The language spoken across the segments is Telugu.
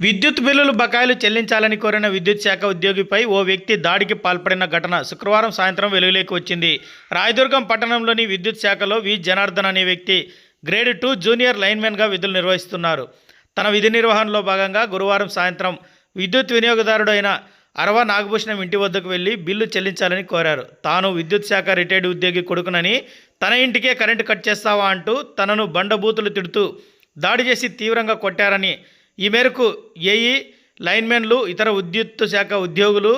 విద్యుత్ బిల్లులు బకాయిలు చెల్లించాలని కోరిన విద్యుత్ శాఖ ఉద్యోగిపై ఓ వ్యక్తి దాడికి పాల్పడిన ఘటన శుక్రవారం సాయంత్రం వెలుగులోకి వచ్చింది. రాయదుర్గం పట్టణంలోని విద్యుత్ శాఖలో వి. జనార్దన్ అనే వ్యక్తి గ్రేడ్ టూ జూనియర్ లైన్మెన్గా విధులు నిర్వహిస్తున్నారు. తన విధి నిర్వహణలో భాగంగా గురువారం సాయంత్రం విద్యుత్ వినియోగదారుడు అయిన అరవ నాగభూషణం ఇంటి వద్దకు వెళ్ళి బిల్లు చెల్లించాలని కోరారు. తాను విద్యుత్ శాఖ రిటైర్డ్ ఉద్యోగి కొడుకునని తన ఇంటికే కరెంటు కట్ చేస్తావా అంటూ తనను బండబూతులు తిడుతూ దాడి చేసి తీవ్రంగా కొట్టారని ఈ మేరకు ఏఈ లైన్మెన్లు ఇతర విద్యుత్ శాఖ ఉద్యోగులు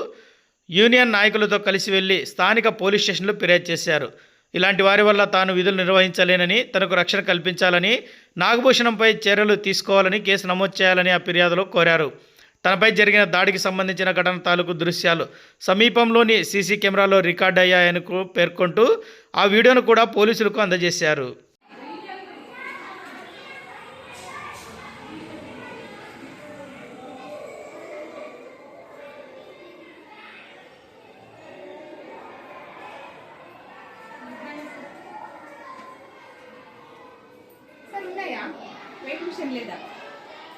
యూనియన్ నాయకులతో కలిసి వెళ్ళి స్థానిక పోలీస్ స్టేషన్లో ఫిర్యాదు చేశారు. ఇలాంటి వారి వల్ల తాను విధులు నిర్వహించలేనని తనకు రక్షణ కల్పించాలని నాగభూషణంపై చర్యలు తీసుకోవాలని కేసు నమోదు చేయాలని ఆ ఫిర్యాదులో కోరారు. తనపై జరిగిన దాడికి సంబంధించిన ఘటన తాలూకు దృశ్యాలు సమీపంలోని సీసీ కెమెరాలో రికార్డ్ అయ్యాయని పేర్కొంటూ ఆ వీడియోను కూడా పోలీసులకు అందజేశారు. ఉన్నాయా వెయిట్ మిషన్ లేదా?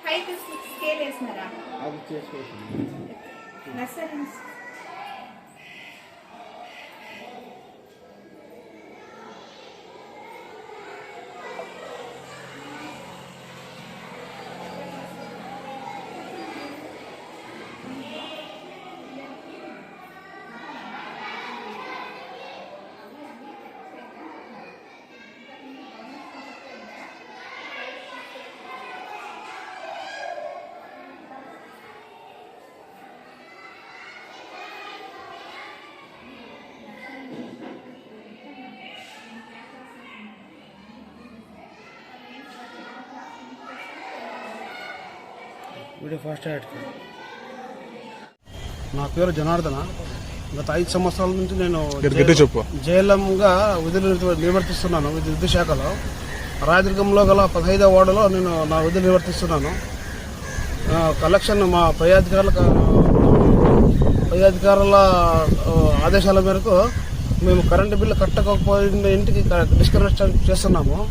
హైట్ స్కేల్ వేసినారా నర్సరీ వీడియో ఫాస్ట్ యాడ్ నా పేరు జనార్దన. గత ఐదు సంవత్సరాల నుంచి నేను గట్టి చెప్పు. జేఎల్ఎంగా విధులు నిర్వ- నిర్వర్తిస్తున్నాను విద్యుత్ శాఖలో రాయదుర్గంలో గల పదహైదవ వార్డులో నేను నా విధులు నిర్వర్తిస్తున్నాను. కలెక్షన్ మా పై అధికారుల పై అధికారుల ఆదేశాల మేరకు మేము కరెంటు బిల్లు కట్టకపోయిన ఇంటికి డిస్కనెక్షన్ చేస్తున్నాము.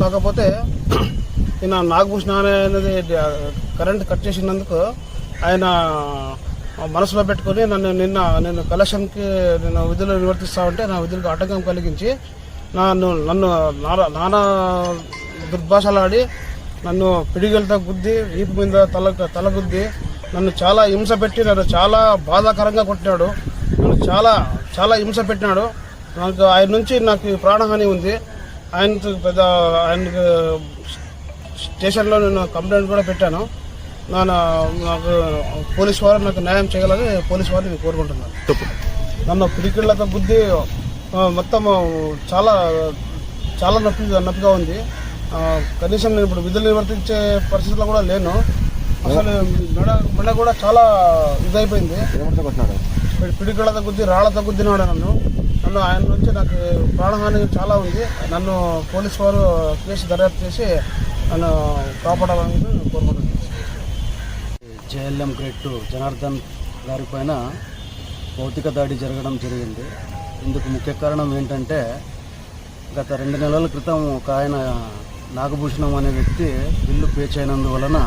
కాకపోతే ఈయన నాగభూషణ అనేది కరెంట్ కట్ చేసినందుకు ఆయన మనసులో పెట్టుకొని నన్ను నిన్న నేను కలెక్షన్కి నేను విధులు నివర్తిస్తా ఉంటే నా విధులకు ఆటంకం కలిగించి నన్ను నన్ను నానా- నానా దుర్భాషలాడి నన్ను పిడిగలతో గుద్ది వీపు మీద తల తల గుద్ది నన్ను చాలా హింస పెట్టి నన్ను చాలా బాధాకరంగా కొట్టినాడు. నన్ను చాలా చాలా హింస పెట్టినాడు. నాకు ఆయన నుంచి నాకు ప్రాణహాని ఉంది. ఆయనకు పెద్ద ఆయనకు స్టేషన్లో నేను కంప్లైంట్ కూడా పెట్టాను. నేను నాకు పోలీస్ వారు నాకు న్యాయం చేయగలని పోలీస్ వారిని నేను కోరుకుంటున్నాను. నన్ను పిడికిళ్ళతో బుద్ధి మొత్తం చాలా చాలా నొప్పి నొప్పిగా ఉంది. కనీసం నేను ఇప్పుడు విధులు నిర్వర్తించే పరిస్థితిలో కూడా లేను. అసలు మెడ మెడ కూడా చాలా ఇదైపోయింది. పిడికిళ్ళతో గుద్ది రాళ్ళతో గుద్దినాడు నన్ను. నన్ను ఆయన నుంచి నాకు ప్రాణహాని చాలా ఉంది. నన్ను పోలీస్ వారు కేసు దర్యాప్తు చేసి నన్ను కాపాడాలని కోరుకుంటున్నాను. జేఎల్ఎం గ్రేడ్ టూ జనార్దన్ గారి పైన భౌతిక దాడి జరగడం జరిగింది. ఇందుకు ముఖ్య కారణం ఏంటంటే గత రెండు నెలల క్రితం ఒక ఆయన నాగభూషణం అనే వ్యక్తి బిల్లు పే చేయనందువలన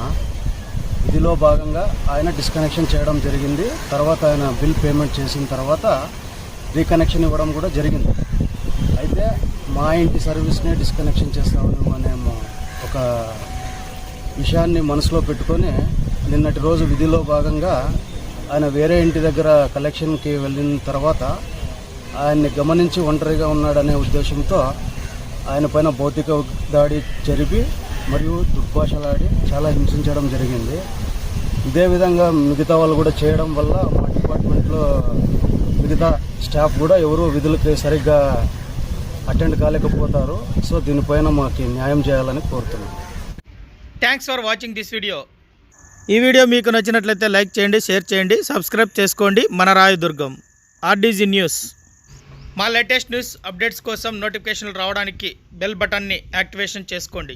విధిలో భాగంగా ఆయన డిస్కనెక్షన్ చేయడం జరిగింది. తర్వాత ఆయన బిల్ పేమెంట్ చేసిన తర్వాత రీకనెక్షన్ ఇవ్వడం కూడా జరిగింది. అయితే మా ఇంటి సర్వీస్నే డిస్కనెక్షన్ చేస్తామని అనేమో ఒక విషయాన్ని మనసులో పెట్టుకొని నిన్నటి రోజు విధిలో భాగంగా ఆయన వేరే ఇంటి దగ్గర కలెక్షన్కి వెళ్ళిన తర్వాత ఆయన్ని గమనించి ఒంటరిగా ఉన్నాడనే ఉద్దేశంతో ఆయన పైన భౌతిక దాడి జరిపి మరియు దుర్భాషలాడి చాలా హింసించడం జరిగింది. ఇదే విధంగా మిగతా వాళ్ళు కూడా చేయడం వల్ల మా డిపార్ట్మెంట్లో మిగతా స్టాఫ్ కూడా ఎవరు విధులకి సరిగ్గా అటెండ్ కాలేకపోతారు. సో దీనిపైన మాకు న్యాయం చేయాలని కోరుతున్నాను thanks for watching this video ఈ వీడియో మీకు నచ్చినట్లయితే లైక్ చేయండి షేర్ చేయండి సబ్స్క్రైబ్ చేసుకోండి. మన రాయదుర్గం ఆర్డీజీ న్యూస్ మా లేటెస్ట్ న్యూస్ అప్డేట్స్ కోసం నోటిఫికేషన్లు రావడానికి బెల్ బటన్ని యాక్టివేషన్ చేసుకోండి.